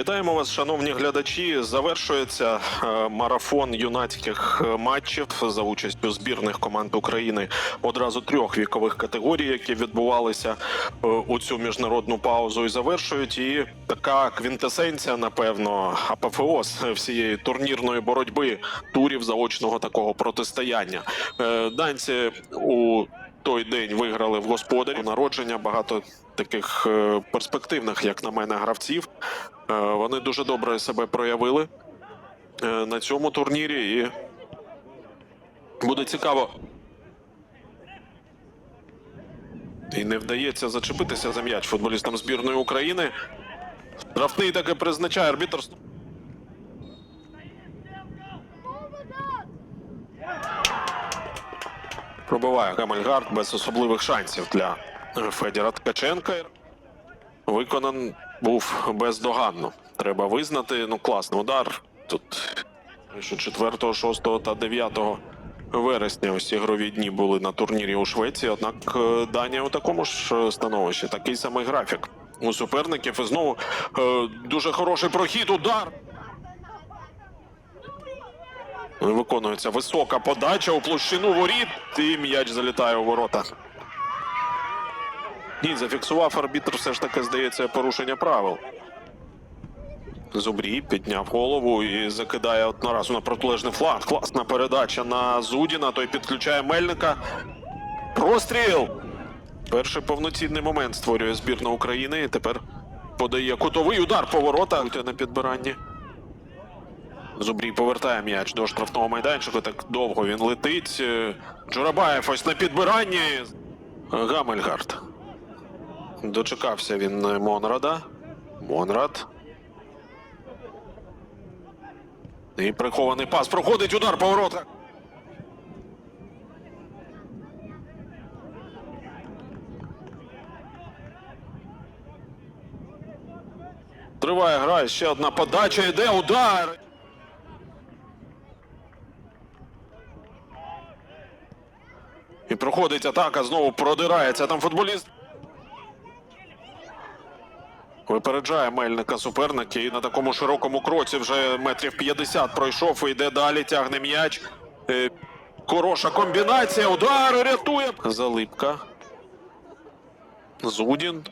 Вітаємо вас, шановні глядачі. Завершується е, марафон юнацьких е, матчів за участю збірних команд України одразу трьох вікових категорій, які відбувалися е, у цю міжнародну паузу, і завершують. І така квінтесенція, напевно, апофеоз всієї турнірної боротьби турів заочного такого протистояння. Данці у той день виграли в господарі народження багато таких перспективних, як на мене, гравців. Е, Вони дуже добре себе проявили е, на цьому турнірі, і буде цікаво. І не вдається зачепитися за м'яч футболістам збірної України. Штрафний таки призначає арбітр. Пробиває Гамельгард без особливих шансів для Федіра Ткаченка. Виконан був бездоганно. Треба визнати. Ну, класний удар. Тут що 4, 6 та 9 вересня ось ігрові дні були на турнірі у Швеції. Однак е, Данія у такому ж е, становищі. Такий самий графік у суперників. І знову е, дуже хороший прохід. Удар. Виконується висока подача у площину воріт. І м'яч залітає у ворота. Ні, зафіксував арбітр все ж таки, здається, порушення правил. Зубрій підняв голову і закидає одноразу на протилежний фланг. Класна передача на Зудіна. Той підключає Мельника. Простріл! Перший повноцінний момент створює збірна України. І тепер подає кутовий удар по воротах на підбиранні. Зубрій повертає м'яч до штрафного майданчика. Так довго він летить. Джурабаєв ось на підбиранні. Гамельгард. Дочекався він е, Монрада. Монрад. І прихований пас. Проходить удар по воротах. Триває гра. Ще одна подача. Йде удар. І проходить атака. Знову продирається там футболіст. Випереджає Мельника суперник і на такому широкому кроці вже метрів 50 пройшов і йде далі, тягне м'яч. Е, Хороша комбінація, удар рятує. Залипка. Зудін.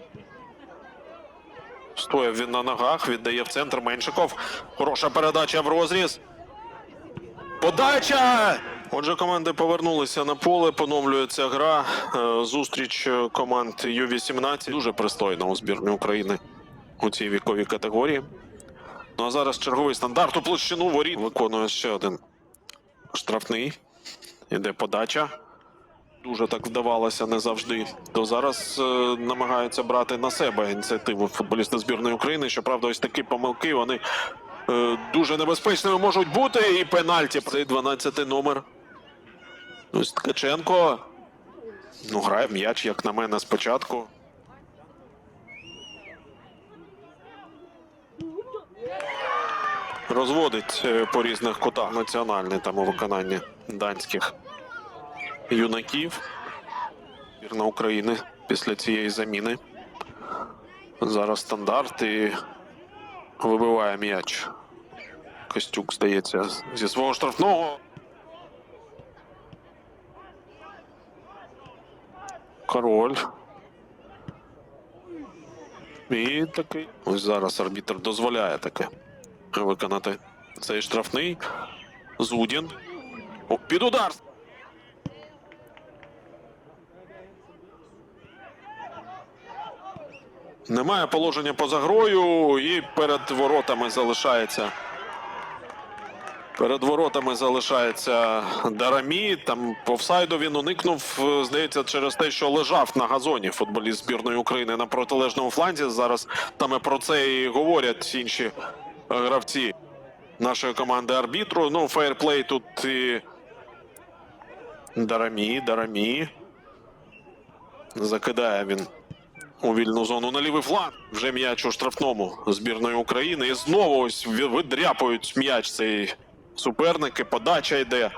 Стояв він на ногах, віддає в центр Меншиков. Хороша передача в розріз. Подача! Отже, команди повернулися на поле, поновлюється гра. Е, Зустріч команд Ю-18 дуже пристойна у збірні України у цій віковій категорії. Ну а зараз черговий стандарт у площину воріт. Виконує ще один штрафний. Іде подача. Дуже так вдавалося не завжди. То зараз е, намагаються брати на себе ініціативу футболісти збірної України. Щоправда, ось такі помилки вони е, дуже небезпечними можуть бути. І пенальті. Цей 12 номер. Ось Ткаченко. Ну, грає м'яч, як на мене, спочатку. Розводить е, по різних кутах національний там у виконанні данських юнаків. Збірна України після цієї заміни. Зараз стандарт і вибиває м'яч. Костюк, здається, зі свого штрафного. Король. І такий. Ось зараз арбітр дозволяє таке виконати цей штрафний. Зудін. О, під удар. Немає положення поза грою і перед воротами залишається. Перед воротами залишається Дарамі. Там по офсайду він уникнув, здається, через те, що лежав на газоні футболіст збірної України на протилежному фланзі. Зараз там про це і говорять інші гравці нашої команди арбітру. Ну, фейерплей тут і Дарамі, Дарамі. Закидає він у вільну зону на лівий фланг. Вже м'яч у штрафному збірної України. І знову ось видряпують м'яч цей суперники. Подача йде.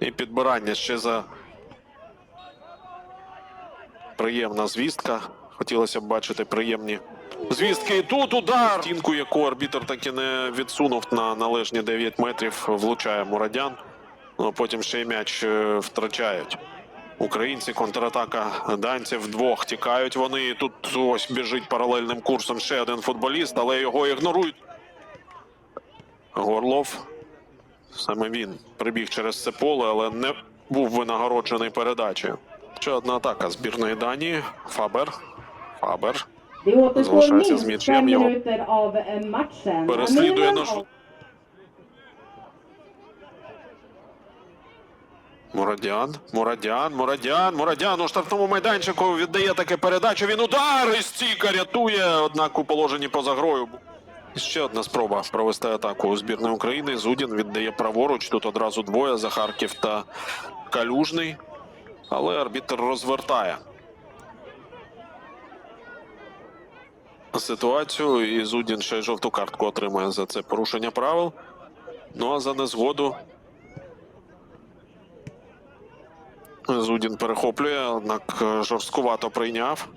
І підбирання ще за приємна звістка. Хотілося б бачити приємні звістки. І тут удар! Стінку, яку арбітр таки не відсунув на належні 9 метрів, влучає Мурадян. Ну, потім ще й м'яч е, втрачають. Українці контратака данців вдвох тікають вони. Тут ось біжить паралельним курсом ще один футболіст, але його ігнорують. Горлов. Саме він прибіг через це поле, але не був винагороджений передачею. Ще одна атака збірної Данії. Фабер. Фабер. Залишається з м'ячем, його matchen. Переслідує нашу. Мурадян, Мурадян, Мурадян, Мурадян у штрафному майданчику віддає таке передачу. Він удар і стійка рятує, однак у положенні поза грою. Ще одна спроба провести атаку у збірної України. Зудін віддає праворуч. Тут одразу двоє Захарків та Калюжний. Але арбітр розвертає ситуацію. І Зудін ще й жовту картку отримує за це порушення правил. Ну а за незгоду Зудін перехоплює, однак е, жорсткувато прийняв.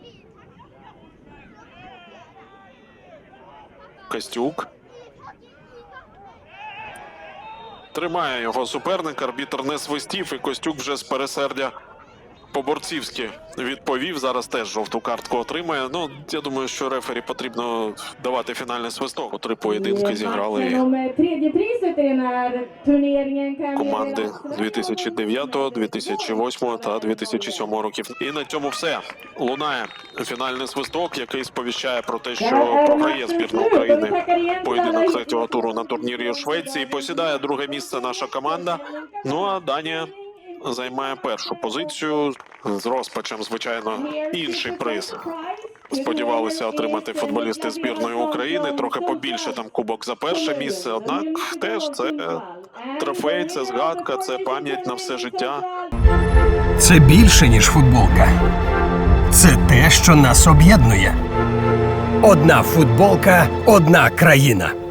Костюк. Тримає його суперник, арбітр не свистів, і Костюк вже з пересердя по-борцівськи відповів. Зараз теж жовту картку отримає. Ну, я думаю, що рефері потрібно давати фінальний свисток. У три поєдинки зіграли. Jag команди meddela strax. 2009, 2008 та 2007 років. І на цьому все лунає фінальний свисток, який сповіщає про те, що програє збірна slut och vi України. Поєдинок третього туру на турнірі у Швеції. Посідає друге місце наша команда. Ну а Данія займає першу позицію з розпачем, звичайно, інший приз. Сподівалися отримати футболісти збірної України трохи побільше там кубок за перше місце. Однак теж це трофей, це згадка, це пам'ять на все життя. Це більше, ніж футболка. Це те, що нас об'єднує. Одна футболка, одна країна.